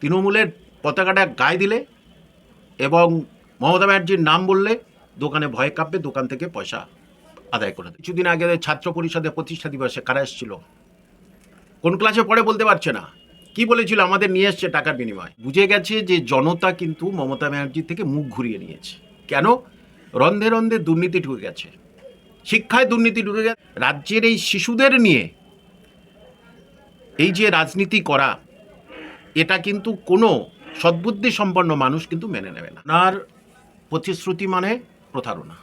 তৃণমূলের পতাকাটা গায়ে দিলে এবং মমতা ব্যানার্জির নাম বললে দোকানে ভয় কাঁপবে, দোকান থেকে পয়সা আদায় করে দেবে। কিছুদিন আগে ছাত্র পরিষদের প্রতিষ্ঠা দিবসে কারা এসেছিল? কোন ক্লাসে পড়ে বলতে পারছে না। কি বলেছিল? আমাদের নিয়ে এসছে টাকার বিনিময়। বুঝে গেছে যে জনতা কিন্তু মমতা ব্যানার্জি থেকে মুখ ঘুরিয়ে নিয়েছে। কেন? রন্ধে রন্ধে দুর্নীতি ঢুকে গেছে। শিক্ষায় দুর্নীতি ঢুকে গেছে। রাজ্যের এই শিশুদের নিয়ে এই যে রাজনীতি করা এটা কিন্তু কোনো সদ্বুদ্ধি সম্পন্ন মানুষ কিন্তু মেনে নেবে না। আর প্রতিশ্রুতি মানে প্রতারণা।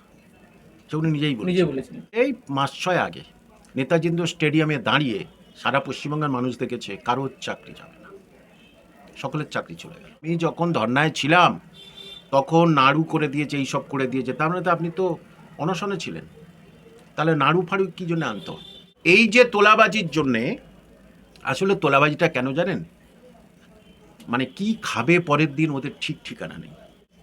সে উনি নিজেই বলেছেন। বলেছিলেন এই মাস ছয় আগে নেতাজিন্দ স্টেডিয়ামে দাঁড়িয়ে সারা পশ্চিমবঙ্গের মানুষ দেখেছে কারোর চাকরি যাবে না। সকলের চাকরি চলে গেল। আমি যখন ধর্নায় ছিলাম তখন নাড়ু করে দিয়েছে এই সব করে দিয়েছে। তার মানে তো আপনি তো অনশনে ছিলেন। তাহলে নাড়ু ফাড়ু কী জন্য আনতো এই যে তোলাবাজির জন্যে আসলে তোলাবাজিটা কেন জানেন? মানে কি খাবে পরের দিন ওদের ঠিক ঠিকানা নেই।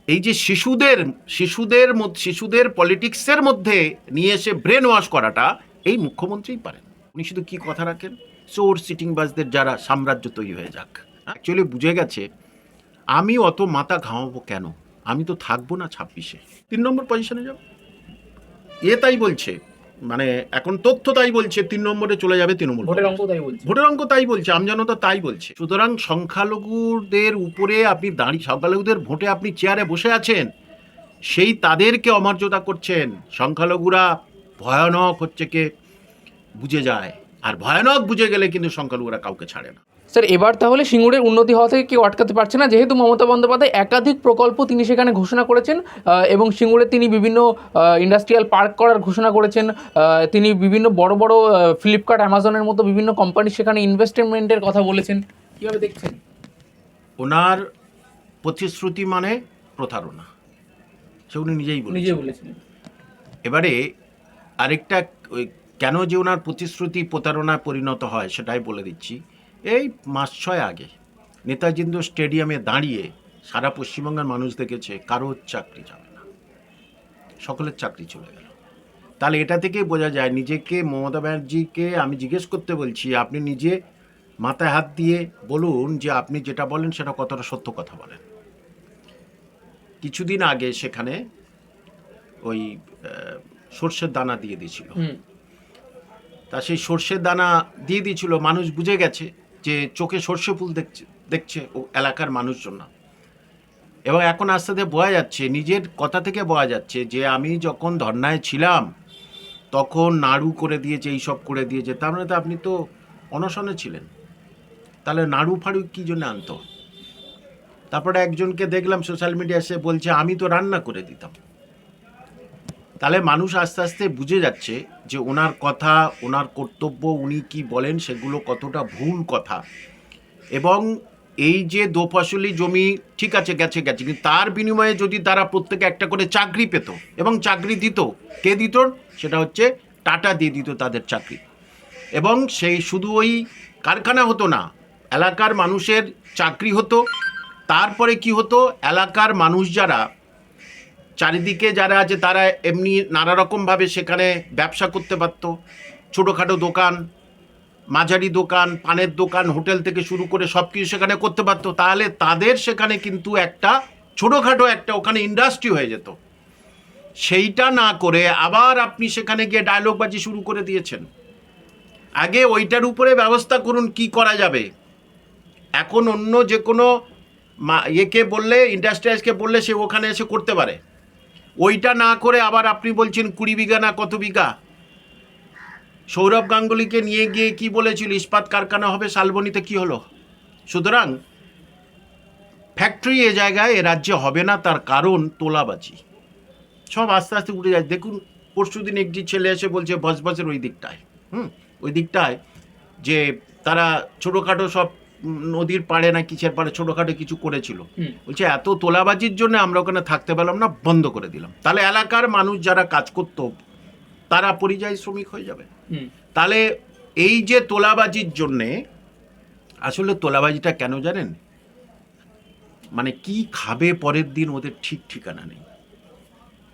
এই যে শিশুদের শিশুদের শিশুদের পলিটিক্সের মধ্যে নিয়ে এসে ব্রেন ওয়াশ করাটা এই মুখ্যমন্ত্রীই পারেন। উনি শুধু কি কথা রাখেন? চোর সিটিং বাসদের যারা সাম্রাজ্য তৈরি হয়ে যাক। অ্যাকচুয়ালি বুঝে গেছে, আমি অত মাথা ঘামাবো কেন? আমি তো থাকব না ছাব্বিশে। তিন নম্বর পজিশনে যাব এ তাই বলছে মানে এখন তথ্য তাই বলছে তিন নম্বরে চলে যাবে তৃণমূল ভোটের অঙ্ক তাই বলছে। ভোটের অঙ্ক তাই বলছে আমজনতা তাই বলছে। সুতরাং সংখ্যালঘুদের উপরে আপনি দাঁড়িয়ে সংখ্যালঘুদের ভোটে আপনি চেয়ারে বসে আছেন সেই তাদেরকে অমর্যাদা করছেন। সংখ্যালঘুরা ভয়ানক হচ্ছে কে বুঝে যায়। আর ভয়ানক বুঝে গেলে কিন্তু সংখ্যালঘুরা কাউকে ছাড়ে না। স্যার এবার তাহলে সিঙ্গুরের উন্নতি হওয়া থেকে কেউ আটকাতে পারছে না। যেহেতু মমতা বন্দ্যোপাধ্যায় একাধিক প্রকল্প তিনি সেখানে ঘোষণা করেছেন এবং সিঙ্গুরে তিনি বিভিন্ন ইন্ডাস্ট্রিয়াল পার্ক করার ঘোষণা করেছেন তিনি বিভিন্ন বড় বড় ফ্লিপকার্ট অ্যামাজনের মতো বিভিন্ন কোম্পানি সেখানে ইনভেস্টমেন্টের কথা বলেছেন। কীভাবে দেখছেন? ওনার প্রতিশ্রুতি মানে প্রতারণা। সে উনি নিজেই বলেছেন। নিজে বলেছিলেন এবারে আরেকটা ওই কেন যে ওনার প্রতিশ্রুতি প্রতারণায় পরিণত হয় সেটাই বলে দিচ্ছি। এই মাস ছয় আগে নেতাজিন্দ স্টেডিয়ামে দাঁড়িয়ে সারা পশ্চিমবঙ্গের মানুষ দেখেছে কারোর চাকরি যাবে না। সকলের চাকরি চলে গেল। তাহলে এটা থেকে বোঝা যায় নিজেকে মমতা ব্যানার্জিকে আমি জিজ্ঞেস করতে বলছি আপনি নিজে মাথায় হাত দিয়ে বলুন যে আপনি যেটা বলেন সেটা কতটা সত্য কথা বলেন। কিছুদিন আগে সেখানে ওই সর্ষের দানা দিয়ে দিয়েছিল। তা সেই সর্ষের দানা দিয়ে দিয়েছিল মানুষ বুঝে গেছে। যে চোখে সর্ষে ফুল দেখছে দেখছে ও এলাকার মানুষজন না। এবং এখন আস্তে আস্তে বোঝা যাচ্ছে, নিজের কথা থেকে বোঝা যাচ্ছে যে আমি যখন ধর্নায় ছিলাম, তখন নাড়ু করে দিয়েছে এই সব করে দিয়েছে। তার মানে তো আপনি তো অনশনে ছিলেন। তাহলে নাড়ু ফাড়ু কী জন্য আনতো? তারপরে একজনকে দেখলাম সোশ্যাল মিডিয়ায় সে বলছে, আমি তো রান্না করে দিতাম। তাহলে মানুষ আস্তে আস্তে বুঝে যাচ্ছে যে ওনার কথা, ওনার কর্তব্য, উনি কি বলেন সেগুলো কতটা ভুল কথা। এবং এই যে দোফসলি জমি ঠিক আছে, গেছে গেছে, কিন্তু তার বিনিময়ে যদি তারা প্রত্যেকে একটা করে চাকরি পেত এবং চাকরি দিত, কে দিত? সেটা হচ্ছে টাটা দিয়ে দিত তাদের চাকরি। এবং সেই শুধু ওই কারখানা হতো না, এলাকার মানুষের চাকরি হতো। তারপরে কি হতো? এলাকার মানুষ যারা চারিদিকে যারা আছে, তারা এমনি নানা রকমভাবে সেখানে ব্যবসা করতে পারতো। ছোটোখাটো দোকান, মাঝারি দোকান, পানের দোকান, হোটেল থেকে শুরু করে সব কিছু সেখানে করতে পারতো। তাহলে তাদের সেখানে কিন্তু একটা ছোটোখাটো একটা ওখানে ইন্ডাস্ট্রি হয়ে যেত। সেইটা না করে আবার আপনি সেখানে গিয়ে ডায়লগবাজি শুরু করে দিয়েছেন। আগে ওইটার উপরে ব্যবস্থা করুন, কি করা যাবে? এখন অন্য যে কোনো মা- ইয়েকে বললে ইন্ডাস্ট্রিয়ালসকে বললে সে ওখানে এসে করতে পারে। ওইটা না করে আবার আপনি বলছেন কুড়ি বিঘা না কত বিঘা? সৌরভ গাঙ্গুলিকে নিয়ে গিয়ে কি বলেছিল, ইস্পাত কারখানা হবে শালবনিতে কি হলো? সুতরাং ফ্যাক্টরি এ জায়গায়, এ রাজ্যে হবে না, তার কারণ তোলাবাজি। সব আস্তে আস্তে উঠে যায়। দেখুন, পরশু দিন একটি ছেলে এসে বলছে বসবসের ওই দিকটায়। হুম, ওই দিকটায় যে তারা ছোটোখাটো সব নদীর পাড়ে না কিসের পাড়ে ছোটোখাটো কিছু করেছিল। বলছে এত তোলাবাজির জন্য আমরা ওখানে থাকতে পারলাম না বন্ধ করে দিলাম। তাহলে এলাকার মানুষ যারা কাজ করতো তারা পরিযায়ী শ্রমিক হয়ে যাবে। তাহলে এই যে তোলাবাজির জন্যে আসলে তোলাবাজিটা কেন জানেন? মানে কি খাবে পরের দিন ওদের ঠিক ঠিকানা নেই।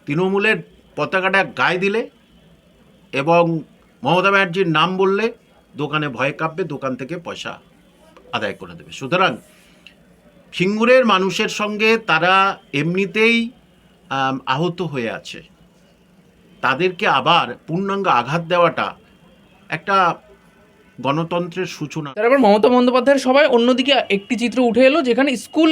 তৃণমূলের পতাকাটা গায়ে দিলে এবং মমতা ব্যানার্জির নাম বললে দোকানে ভয় কাঁপবে দোকান থেকে পয়সা আদায় করে দেবে। সুতরাং সিঙ্গুরের মানুষের সঙ্গে তারা এমনিতেই আহত হয়ে আছে। তাদেরকে আবার পূর্ণাঙ্গ আঘাত দেওয়াটা একটা গণতন্ত্রের সূচনা। তারপর মমতা বন্দ্যোপাধ্যায়ের সবাই অন্যদিকে একটি চিত্র উঠে এলো যেখানে স্কুল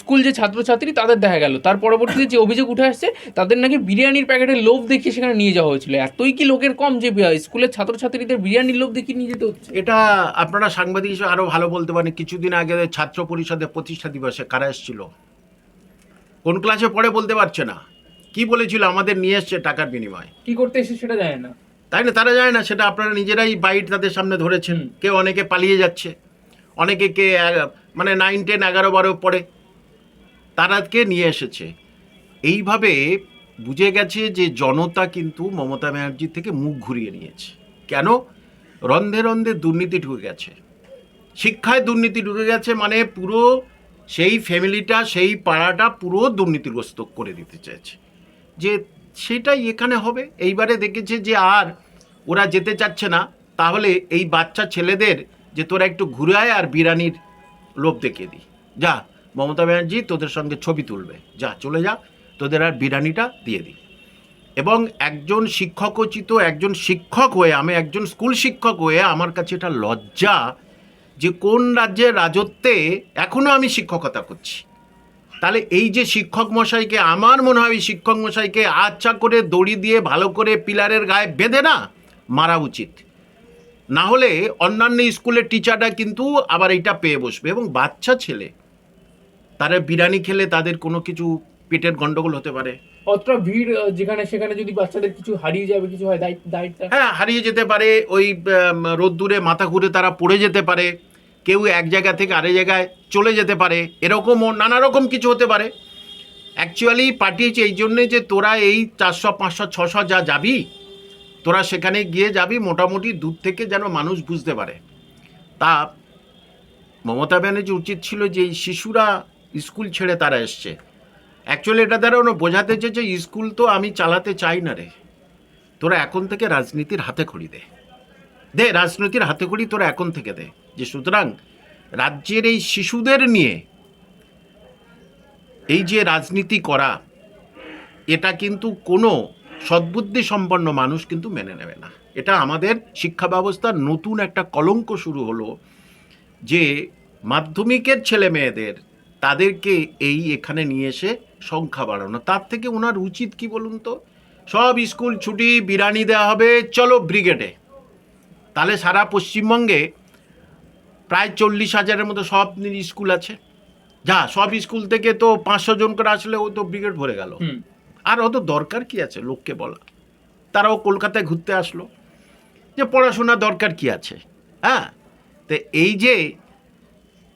স্কুল যে ছাত্রছাত্রী তাদের দেখা গেল। তার পরবর্তীতে যে অভিযোগ উঠে আসছে তাদের নাকি বিরিয়ানির প্যাকেটে লোভ দেখিয়ে সেখানে নিয়ে যাওয়া হয়েছিল। এতই কি লোকের কম যে স্কুলের ছাত্রছাত্রীদের বিরিয়ানির লোভ দেখিয়ে নিয়ে যেতে হচ্ছে? এটা আপনারা সাংবাদিক হিসেবে আরও ভালো বলতে পারেন। কিছুদিন আগে ছাত্র পরিষদের প্রতিষ্ঠা দিবসে কারা এসেছিল? কোন ক্লাসে পড়ে বলতে পারছে না। কি বলেছিল? আমাদের নিয়ে এসছে টাকার বিনিময়ে। কি করতে এসে সেটা জানে না। তাই না তারা যায় না সেটা আপনারা নিজেরাই বাইট তাদের সামনে ধরেছেন। কেউ অনেকে পালিয়ে যাচ্ছে। অনেকে কে মানে নাইন টেন এগারো বারো পড়ে তারাকে নিয়ে এসেছে। এইভাবে বুঝে গেছে যে জনতা কিন্তু মমতা ব্যানার্জির থেকে মুখ ঘুরিয়ে নিয়েছে। কেন? রন্ধে রন্ধে দুর্নীতি ঢুকে গেছে। শিক্ষায় দুর্নীতি ঢুকে গেছে মানে পুরো সেই ফ্যামিলিটা সেই পাড়াটা পুরো দুর্নীতিগ্রস্ত করে দিতে চাইছে। যে সেটাই এখানে হবে। এইবারে দেখেছে যে আর ওরা যেতে চাচ্ছে না, তাহলে এই বাচ্চা ছেলেদের যে তোরা একটু ঘুরে আয় আর বিরানির লোভ দেখিয়ে দিই। যা, মমতা ব্যানার্জি তোদের সঙ্গে ছবি তুলবে। যা, চলে যা, তোদের আর বিরানিটা দিয়ে দিই। এবং একজন শিক্ষকোচিত একজন শিক্ষক হয়ে, আমি একজন স্কুল শিক্ষক হয়ে আমার কাছে এটা লজ্জা যে কোন রাজ্যের রাজত্বে এখনও আমি শিক্ষকতা করছি। তাহলে এই যে শিক্ষক মশাইকে, আমার মনে হয় শিক্ষক মশাইকে আচ্ছা করে দড়ি দিয়ে ভালো করে পিলারের গায়ে বেঁধে না মারা উচিত। না হলে অন্যান্য স্কুলের টিচাররা কিন্তু আবার এটা পেয়ে বসবে এবং বাচ্চা ছেলে তারা বিরিয়ানি খেলে তাদের কোনো কিছু পেটের গন্ডগোল হতে পারে। অতটা ভিড় যেখানে সেখানে যদি বাচ্চাদের কিছু হারিয়ে যাবে কিছু হয় দায়িত্ব হ্যাঁ হারিয়ে যেতে পারে ওই রোদ্দুরে মাথা ঘুরে তারা পড়ে যেতে পারে কেউ এক জায়গা থেকে আরেক জায়গায় চলে যেতে পারে এরকমও নানা রকম কিছু হতে পারে। অ্যাকচুয়ালি পাঠিয়েছে এই জন্যে যে তোরা এই চারশো পাঁচশো ছশো যা যাবি তোরা সেখানে গিয়ে যাবি, মোটামুটি দূর থেকে যেন মানুষ বুঝতে পারে। তা মমতা ব্যানার্জি উচিত ছিল যে শিশুরা স্কুল ছেড়ে তারা এসছে। অ্যাকচুয়ালি এটা দ্বারা বোঝাতে চেয়েছে, স্কুল তো আমি চালাতে চাই না রে। তোরা এখন থেকে রাজনীতির হাতে খড়ি দে। দে, রাজনীতির হাতে খড়ি তোরা এখন থেকে দে। যে সুতরাং রাজ্যের এই শিশুদের নিয়ে এই যে রাজনীতি করা, এটা কিন্তু কোনো সদ্বুদ্ধি সম্পন্ন মানুষ কিন্তু মেনে নেবে না। এটা আমাদের শিক্ষা ব্যবস্থার নতুন একটা কলঙ্ক শুরু হলো যে মাধ্যমিকের ছেলে মেয়েদের তাদেরকে এই এখানে নিয়ে এসে সংখ্যা বাড়ানো। তার থেকে ওনার উচিত কি বলুন তো? সব স্কুল ছুটি বিরানি দেওয়া হবে, চলো ব্রিগেডে। তাহলে সারা পশ্চিমবঙ্গে প্রায় চল্লিশ হাজারের মতো সব স্কুল আছে। যা সব স্কুল থেকে তো পাঁচশো জন করে আসলে ও তো ব্রিগেড ভরে গেল। আর অত দরকার কি আছে লোককে বলা? তারাও কলকাতায় ঘুরতে আসলো। যে পড়াশোনা দরকার কি আছে? হ্যাঁ? তো এই যে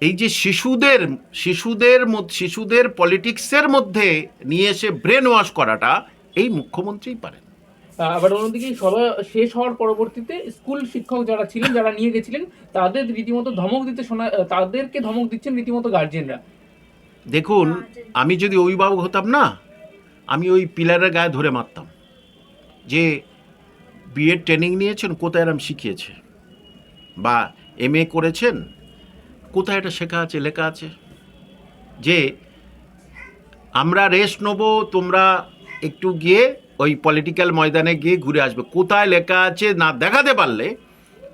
এই যে শিশুদের শিশুদের শিশুদের পলিটিক্সের মধ্যে নিয়ে এসে ব্রেন ওয়াশ করাটা এই মুখ্যমন্ত্রীই পারেন। আবার অন্যদিকে সভা শেষ হওয়ার পরবর্তীতে স্কুল শিক্ষক যারা ছিলেন যারা নিয়ে গেছিলেন তাদের রীতিমতো ধমক দিতে শোনা তাদেরকে ধমক দিচ্ছেন রীতিমতো গার্জেনরা দেখুন আমি যদি অভিভাবক হতাম না আমি ওই পিলারের গায়ে ধরে মারতাম। যে বিএড ট্রেনিং নিয়েছেন, কোথায় এরম শিখিয়েছে? বা এম এ করেছেন, কোথায় এটা শেখা আছে, লেখা আছে? যে আমরা রেস্ট নেব, তোমরা একটু গিয়ে ওই পলিটিক্যাল ময়দানে গিয়ে ঘুরে আসবে। কোথায় লেখা আছে না দেখাতে পারলে,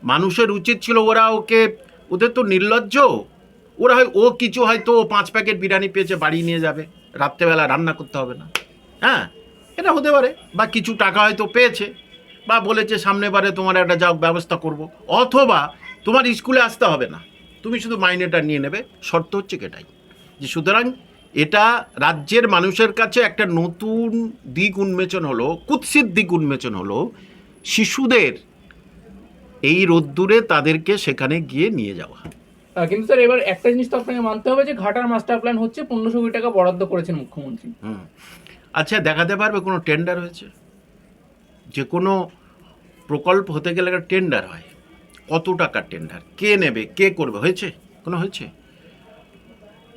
মানুষের উচিত ছিল ওরা ওকে, ওদের তো নির্লজ্জ। ওরা হয়, ও কিছু হয়তো পাঁচ প্যাকেট বিরিয়ানি পেয়েছে, বাড়ি নিয়ে যাবে। রাত্রেবেলা রান্না করতে হবে না। হ্যাঁ এটা হতে পারে। বা কিছু টাকা হয়তো পেয়েছে বা বলেছে সামনে বারে তোমার একটা যাও ব্যবস্থা করব। অথবা তোমার স্কুলে আসতে হবে না। তুমি শুধু মাইনেটা নিয়ে নেবে। শর্ত হচ্ছে কি এটাই যে সুতরাং এটা রাজ্যের মানুষের কাছে একটা নতুন দিক উন্মেচন হলো কুৎসিত দিক উন্মেচন হলো। শিশুদের এই রোদ্দুরে তাদেরকে সেখানে গিয়ে নিয়ে যাওয়া। কিন্তু স্যার এবার একটা জিনিস তো আপনাকে মানতে হবে যে ঘাটার মাস্টার প্ল্যান হচ্ছে পনেরোশো কোটি টাকা বরাদ্দ করেছেন মুখ্যমন্ত্রী। আচ্ছা দেখাতে পারবে কোনো টেন্ডার হয়েছে? যে কোনো প্রকল্প হতে গেলে একটা টেন্ডার হয়। কত টাকার টেন্ডার কে নেবে? কে করবে? হয়েছে? কোনো হয়েছে?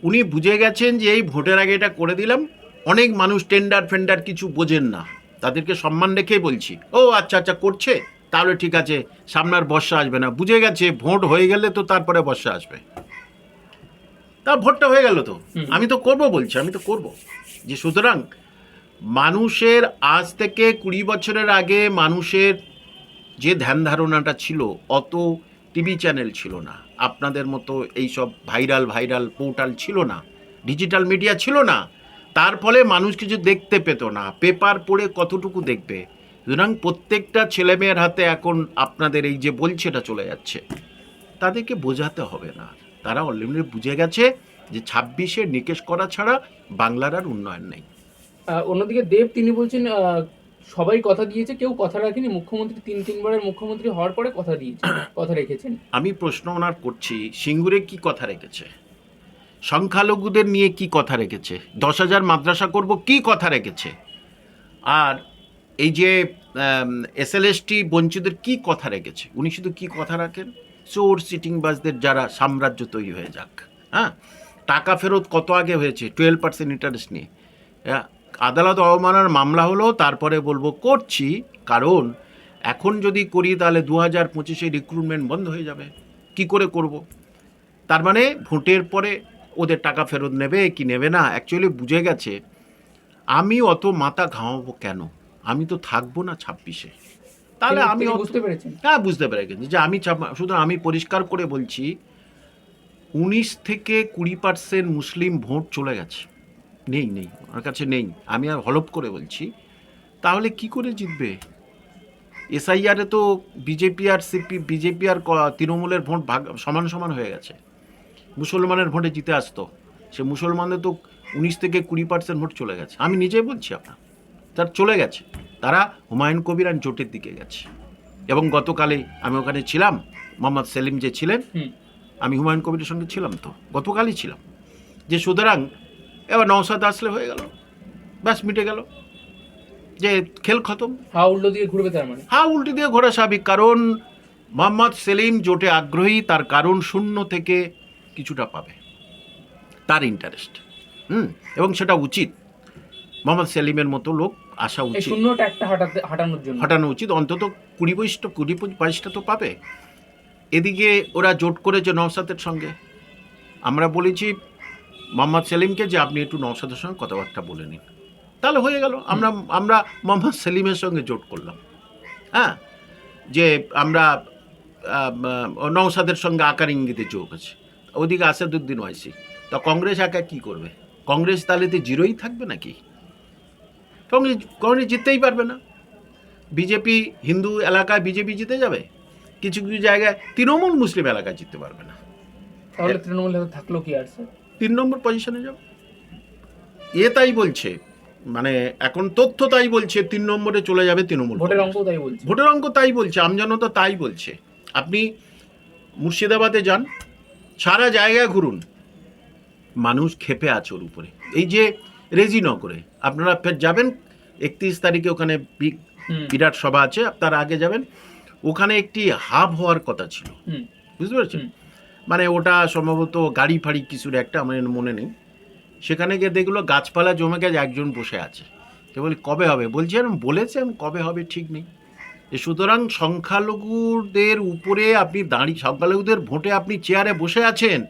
উনি বুঝে গেছেন যে এই ভোটের আগে এটা করে দিলাম অনেক মানুষ টেন্ডার ফেন্ডার কিছু বোঝেন না। তাদেরকে সম্মান রেখেই বলছি ও আচ্ছা আচ্ছা করছে? তাহলে ঠিক আছে সামনার বর্ষা আসবে না। বুঝে গেছে ভোট হয়ে গেলে তো তারপরে বর্ষা আসবে। তা ভোটটা হয়ে গেল তো? আমি তো করব বলছি আমি তো করব। যে সুতরাং মানুষের আজ থেকে কুড়ি বছরের আগে মানুষের যে ধ্যান ধারণাটা ছিল, অত টিভি চ্যানেল ছিল না। আপনাদের মতো এই সব ভাইরাল ভাইরাল পোর্টাল ছিল না, ডিজিটাল মিডিয়া ছিল না। তার ফলে মানুষ কিছু দেখতে পেত না। পেপার পড়ে কতটুকু দেখবে? সুতরাং প্রত্যেকটা ছেলেমেয়ের হাতে এখন আপনাদের এই যে বলছে এটা চলে যাচ্ছে। তাদেরকে বোঝাতে হবে না। তারা অলরেডি বুঝে গেছে যে ছাব্বিশে নিকেশ করা ছাড়া বাংলার আর উন্নয়ন নেই। অন্যদিকে দেব তিনি বলছেন সবাই কথা দিয়েছে কেউ কথা রাখেনি। মুখ্যমন্ত্রী তিন তিনবারের মুখ্যমন্ত্রী হওয়ার পরে কথা দিয়েছে কথা রেখেছেন। আমি প্রশ্ন ওনার করছি সিঙ্গুরে কি কথা রেখেছে? সংখ্যালঘুদের নিয়ে কি কথা রেখেছে? দশ হাজার মাদ্রাসা করব কি কথা রেখেছে? আর এই যে এসএলএসটি বঞ্চিতদের কি কথা রেখেছে? উনি শুধু কি কথা রাখেন? চোর সিটিং বাসদের যারা সাম্রাজ্য তৈরি হয়ে যাক হ্যাঁ? টাকা ফেরত কত আগে হয়েছে? টুয়েলভ পার্সেন্ট ইন্টারেস্ট নিয়ে হ্যাঁ, আদালত অবমাননার মামলা হলো তারপরে বলব করছি কারণ এখন যদি করি তাহলে দু হাজার পঁচিশে রিক্রুটমেন্ট বন্ধ হয়ে যাবে। কি করে করব? তার মানে ভোটের পরে ওদের টাকা ফেরত নেবে কি নেবে না অ্যাকচুয়ালি বুঝে গেছে। আমি অত মাথা ঘামাবো কেন? আমি তো থাকব না ছাব্বিশে। তাহলে আমি বুঝতে পেরেছি হ্যাঁ বুঝতে পেরে গেছি যে আমি শুধু আমি পরিষ্কার করে বলছি উনিশ থেকে কুড়ি পার্সেন্ট মুসলিম ভোট চলে গেছে। নেই নেই আমার কাছে নেই। আমি আর হলপ করে বলছি তাহলে কি করে জিতবে? এসআইআরে তো বিজেপি আর সিপি বিজেপি আর তৃণমূলের ভোট ভাগ সমান সমান হয়ে গেছে। মুসলমানের ভোটে জিতে আসতো। সে মুসলমানদের তো উনিশ থেকে কুড়ি পার্সেন্ট ভোট চলে গেছে। আমি নিজেই বলছি আপনার তার চলে গেছে। তারা হুমায়ুন কবির আর জোটের দিকে গেছে। এবং গতকালে আমি ওখানে ছিলাম মোহাম্মদ সেলিম যে ছিলেন আমি হুমায়ুন কবিরের সঙ্গে ছিলাম তো গতকালই ছিলাম। যে সুতরাং এবার নওসাদ আসলে হয়ে গেল। ব্যাস মিটে গেল। যে খেল খতম। হা উল্টো দিয়ে ঘুরবে তার মানে? হ্যাঁ উল্টে দিয়ে ঘোরা স্বাভাবিক কারণ মোহাম্মদ সেলিম জোটে আগ্রহী তার কারণ শূন্য থেকে কিছুটা পাবে। তার ইন্টারেস্ট হুম এবং সেটা উচিত। মোহাম্মদ সেলিমের মতো লোক আসা উচিত। শূন্য ট্যাগটা হাঁটাতে হাঁটানোর জন্য। হটানো উচিত। অন্তত কুড়ি বাইশটা কুড়ি বাইশটা তো পাবে। এদিকে ওরা জোট করেছে নওসাদের সঙ্গে। আমরা বলেছি মোহাম্মদ সেলিমকে যে আপনি একটু নওসাদের সঙ্গে কথাবার্তা বলে নিন। তাহলে হয়ে গেল। আমরা আমরা মোহাম্মদ সেলিমের সঙ্গে জোট করলাম। হ্যাঁ? যে আমরা নওসাদের সঙ্গে আকার ইঙ্গিতে যোগ আছে। ওদিকে আসাদুদ্দিন ওয়াইসি। তা কংগ্রেস একা কি করবে? কংগ্রেস তাহলে তো জিরোই থাকবে নাকি? কংগ্রেস কংগ্রেস জিততেই পারবে না। বিজেপি হিন্দু এলাকায় বিজেপি জিতে যাবে? কিছু কিছু জায়গায় তৃণমূল মুসলিম এলাকায় জিততে পারবে না। তাহলে তৃণমূল থাকল কি আর, স্যার? তিন নম্বর পজিশনে যাবে এ তাই বলছে মানে এখন তথ্য তাই বলছে তিন নম্বরে চলে যাবে তৃণমূল ভোটের অঙ্ক তাই বলছে। ভোটের অঙ্ক তাই বলছে আমজনতা তাই বলছে। আপনি মুর্শিদাবাদে যান সারা জায়গায় ঘুরুন মানুষ খেপে আছে ওর উপরে। এই যে রেজি রেজিনগরে আপনারা ফের যাবেন একত্রিশ তারিখে ওখানে বিরাট সভা আছে আপনারা আগে যাবেন। ওখানে একটি হাব হওয়ার কথা ছিল। বুঝতে পেরেছেন। মানে ওটা সম্ভবত গাড়ি ফাড়ি কিছুর একটা আমার মনে নেই। সেখানে গিয়ে দেখল গাছপালা জমে গেছে, একজন বসে আছে। সে বলি, কবে হবে? বলছি বলছেন বলেছেন, কবে হবে ঠিক নেই। সুতরাং সংখ্যালঘুদের উপরে আপনি দাঁড়িয়ে সংখ্যালঘুদের ভোটে আপনি চেয়ারে বসে আছেন,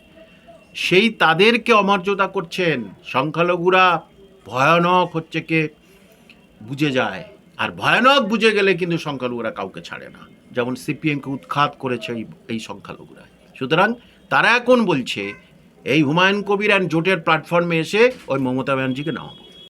সেই তাদেরকে অমর্যাদা করছেন। সংখ্যালঘুরা ভয়ানক হচ্ছে কে? বুঝে যায়। আর ভয়ানক বুঝে গেলে কিন্তু সংখ্যালঘুরা কাউকে ছাড়ে না। যেমন সিপিএমকে উৎখাত করেছে এই সংখ্যালঘুরা সুতরাং তারা এখন বলছে, এই হুমায়ুন কবির অ্যান্ড জোটের প্ল্যাটফর্মে এসে ওই মমতা ব্যানার্জিকে নামাবো।